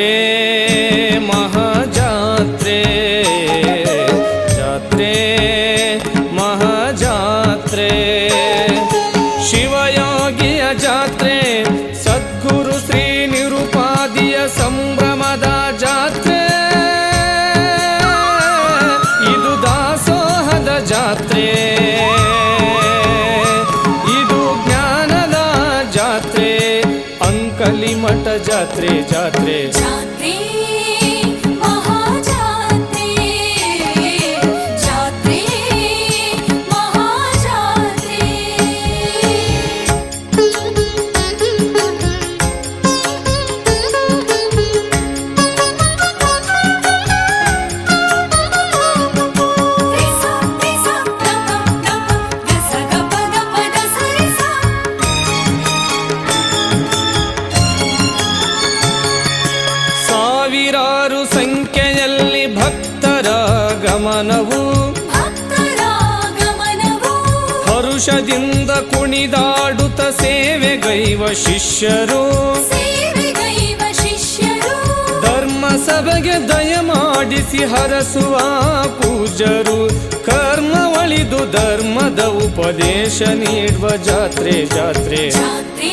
ಜಾತ್ರೆ ಮಹಾಜಾತ್ರೆ ಜಾತ್ರೆ ಮಹಾಜಾತ್ರೆ. ಶಿವಯೋಗಿಯ ಜಾತ್ರೆ ಸದ್ಗುರು ಶ್ರೀ ನಿರುಪಾದಿಯ ಸಂಭ್ರಮದ ಜಾತ್ರೆ. ಇದು ದಾಸೋಹದ ಜಾತ್ರೆ. ಅಂಕಲಿ ಮಠ ಜಾತ್ರೆ ಜಾತ್ರೆ ಸಾವಿರಾರು ಸಂಖ್ಯೆಯಲ್ಲಿ ಭಕ್ತರ ಗಮನವು ಹರುಷದಿಂದ ಕುಣಿದಾಡುತ್ತ ಸೇವೆಗೈವ ಶಿಷ್ಯರು. ಧರ್ಮ ಸಭೆಗೆ ದಯಮಾಡಿಸಿ ಹರಸುವ ಪೂಜರು ಕರ್ಮ ಒಳಿದು ಧರ್ಮದ ಉಪದೇಶ ನೀಡುವ ಜಾತ್ರೆ ಜಾತ್ರೆ. ಜಾತ್ರೆ.